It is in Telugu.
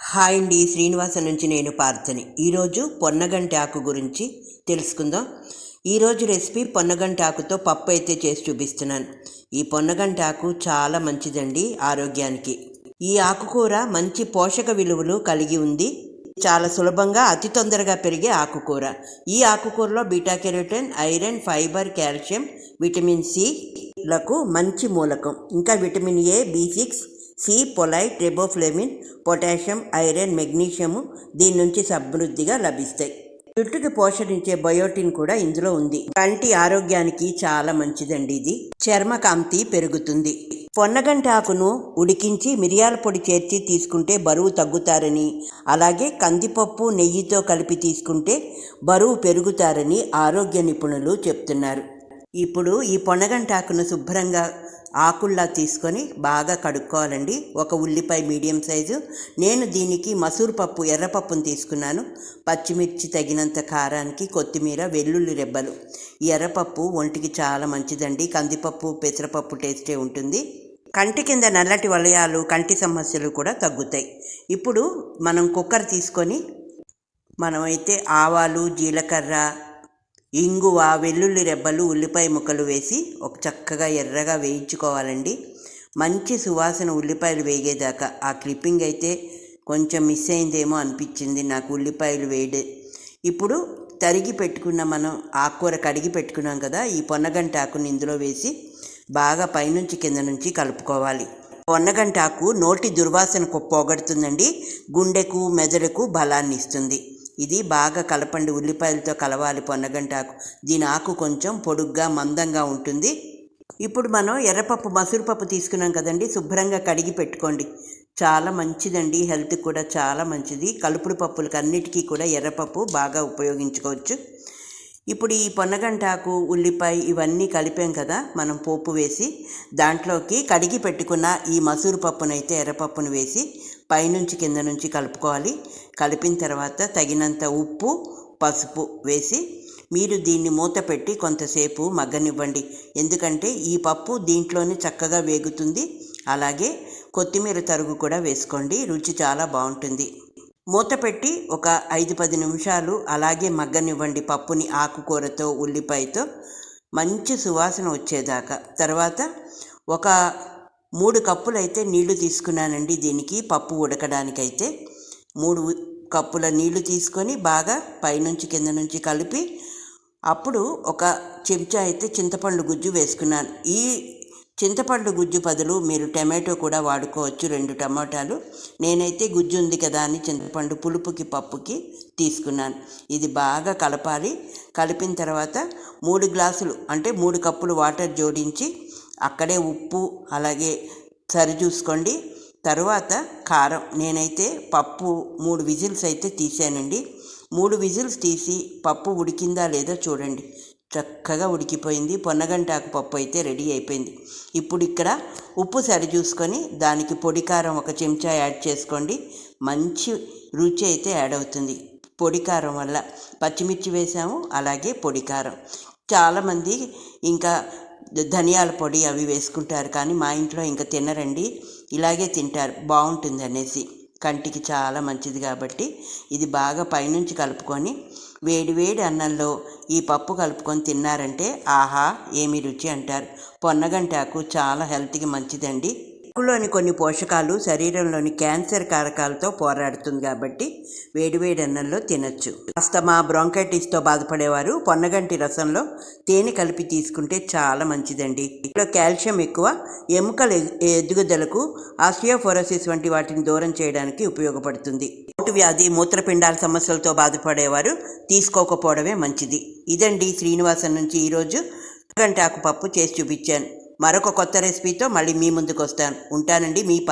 హాయ్ అండి శ్రీనివాస నుంచి నేను పార్థని ఈరోజు పొన్నగంటి ఆకు గురించి తెలుసుకుందాం. ఈరోజు రెసిపీ పొన్నగంటి ఆకుతో పప్పు అయితే చేసి చూపిస్తున్నాను. ఈ పొన్నగంటి ఆకు చాలా మంచిదండి ఆరోగ్యానికి. ఈ ఆకుకూర మంచి పోషక విలువలు కలిగి ఉంది. చాలా సులభంగా అతి తొందరగా పెరిగే ఆకుకూర ఈ ఆకుకూరలో beta carotene iron fibre calcium vitamin C లకు మంచి మూలకం. ఇంకా vitamin A B six C folate riboflavin potassium iron magnesium దీని నుంచి సమృద్ధిగా లభిస్తాయి. జుట్టుకి పోషణించే బయోటిన్ కూడా ఇందులో ఉంది. కంటి ఆరోగ్యానికి చాలా మంచిదండి ఇది. చర్మ కాంతి పెరుగుతుంది. పొన్నగంటి ఆకును ఉడికించి మిరియాల పొడి చేర్చి తీసుకుంటే బరువు తగ్గుతారని అలాగే కందిపప్పు నెయ్యితో కలిపి తీసుకుంటే బరువు పెరుగుతారని ఆరోగ్య నిపుణులు చెప్తున్నారు. ఇప్పుడు ఈ పొన్నగంటాకును శుభ్రంగా ఆకుల్లా తీసుకొని బాగా కడుక్కోవాలండి. ఒక ఉల్లిపాయ మీడియం సైజు. నేను దీనికి మసూరు పప్పు ఎర్రపప్పును తీసుకున్నాను. పచ్చిమిర్చి తగినంత కారానికి కొత్తిమీర వెల్లుల్లి రెబ్బలు. ఈ ఎర్రపప్పు ఒంటికి చాలా మంచిదండి. కందిపప్పు పెసరపప్పు టేస్టే ఉంటుంది. కంటి కింద నల్లటి వలయాలు కంటి సమస్యలు కూడా తగ్గుతాయి. ఇప్పుడు మనం కుక్కర్ తీసుకొని మనమైతే ఆవాలు జీలకర్ర ఇంగువ వెల్లుల్లి రెబ్బలు ఉల్లిపాయ ముక్కలు వేసి ఒక చక్కగా ఎర్రగా వేయించుకోవాలండి. మంచి సువాసన ఉల్లిపాయలు వేగేదాకా. ఆ క్లిప్పింగ్ అయితే కొంచెం మిస్ అయిందేమో అనిపించింది నాకు ఉల్లిపాయలు వేయడే ఇప్పుడు తరిగి పెట్టుకున్న మనం ఆకుకూర కడిగి పెట్టుకున్నాం కదా ఈ పొన్నగంట ఆకుని ఇందులో వేసి బాగా పైనుంచి కింద నుంచి కలుపుకోవాలి. పొన్నగంటాకు నోటి దుర్వాసన పోగొడుతుందండి గుండెకు మెదడుకు బలాన్ని ఇస్తుంది ఇది బాగా కలపండి. ఉల్లిపాయలతో కలవాలి పొన్నగంటాకు. దీని ఆకు కొంచెం పొడుగ్గా మందంగా ఉంటుంది. ఇప్పుడు మనం ఎర్రపప్పు మసూరుపప్పు తీసుకున్నాం కదండి శుభ్రంగా కడిగి పెట్టుకోండి. చాలా మంచిదండి. హెల్త్ కూడా చాలా మంచిది. కలుపుడు పప్పులకి అన్నిటికీ కూడా ఎర్రపప్పు బాగా ఉపయోగించుకోవచ్చు. ఇప్పుడు ఈ పొన్నగంటాకు ఉల్లిపాయ ఇవన్నీ కలిపాం కదా మనం పోపు వేసి దాంట్లోకి కడిగి పెట్టుకున్న ఈ మసూరు పప్పునైతే ఎర్రపప్పును వేసి పైనుంచి కింద నుంచి కలుపుకోవాలి. కలిపిన తర్వాత తగినంత ఉప్పు పసుపు వేసి మీరు దీన్ని మూత పెట్టి కొంతసేపు మగ్గనివ్వండి. ఎందుకంటే ఈ పప్పు దీంట్లోనే చక్కగా వేగుతుంది. అలాగే కొత్తిమీర తరుగు కూడా వేసుకోండి. రుచి చాలా బాగుంటుంది. మూత పెట్టి ఒక ఐదు పది నిమిషాలు అలాగే మగ్గనివ్వండి. పప్పుని ఆకుకూరతో ఉల్లిపాయతో మంచి సువాసన వచ్చేదాకా. తర్వాత ఒక మూడు కప్పులు అయితే నీళ్ళు తీసుకున్నానండి దీనికి పప్పు ఉడకడానికైతే. మూడు కప్పుల నీళ్ళు తీసుకొని బాగా పైనుంచి కింద నుంచి కలిపి అప్పుడు ఒక చెంచా అయితే చింతపండు గుజ్జు వేసుకున్నాను. ఈ చింతపండు గుజ్జు బదులు మీరు టమాటో కూడా వాడుకోవచ్చు రెండు టమాటాలు. నేనైతే గుజ్జు ఉంది కదా అని చింతపండు పులుపుకి పప్పుకి తీసుకున్నాను. ఇది బాగా కలపాలి. కలిపిన తర్వాత మూడు గ్లాసులు అంటే మూడు కప్పులు వాటర్ జోడించి అక్కడే ఉప్పు అలాగే సరి చూసుకోండి. తర్వాత కారం. నేనైతే పప్పు మూడు విజిల్స్ అయితే తీసానండి. మూడు విజిల్స్ తీసి పప్పు ఉడికిందా లేదో చూడండి. చక్కగా ఉడికిపోయింది. పొన్నగంటాకు పప్పు అయితే రెడీ అయిపోయింది. ఇప్పుడు ఇక్కడ ఉప్పు సరి చూసుకొని దానికి పొడి కారం ఒక చెంచా యాడ్ చేసుకోండి. మంచి రుచి అయితే యాడ్ అవుతుంది. పొడి కారం వల్ల పచ్చిమిర్చి వేసాము అలాగే పొడి కారం. చాలామంది ఇంకా ధనియాల పొడి అవి వేసుకుంటారు కానీ మా ఇంట్లో ఇంకా తినరండి. ఇలాగే తింటారు. బాగుంటుంది అనేసి కంటికి చాలా మంచిది కాబట్టి ఇది బాగా పైనుంచి కలుపుకొని వేడి వేడి అన్నంలో ఈ పప్పు కలుపుకొని తిన్నారంటే ఆహా ఏమి రుచి అంటారు. పొన్నగంటాకు చాలా హెల్త్కి మంచిదండి. పప్పులోని కొన్ని పోషకాలు శరీరంలోని క్యాన్సర్ కారకాలతో పోరాడుతుంది కాబట్టి వేడివేడి అన్నంలో తినచ్చు. అస్తమా బ్రాంకైటిస్తో బాధపడేవారు పొన్నగంటి రసంలో తేనె కలిపి తీసుకుంటే చాలా మంచిదండి. ఇంట్లో కాల్షియం ఎక్కువ ఎముకల ఎదుగుదలకు ఆస్టియోఫోరోసిస్ వంటి వాటిని దూరం చేయడానికి ఉపయోగపడుతుంది. ఓటు వ్యాధి మూత్రపిండాల సమస్యలతో బాధపడేవారు తీసుకోకపోవడమే మంచిది. ఇదండి శ్రీనివాసన్ నుంచి ఈరోజు గంటాకు పప్పు చేసి చూపించాను. మరొక కొత్త రెసిపీతో మళ్ళీ మీ ముందుకు వస్తాను ఉంటానండి మీ పా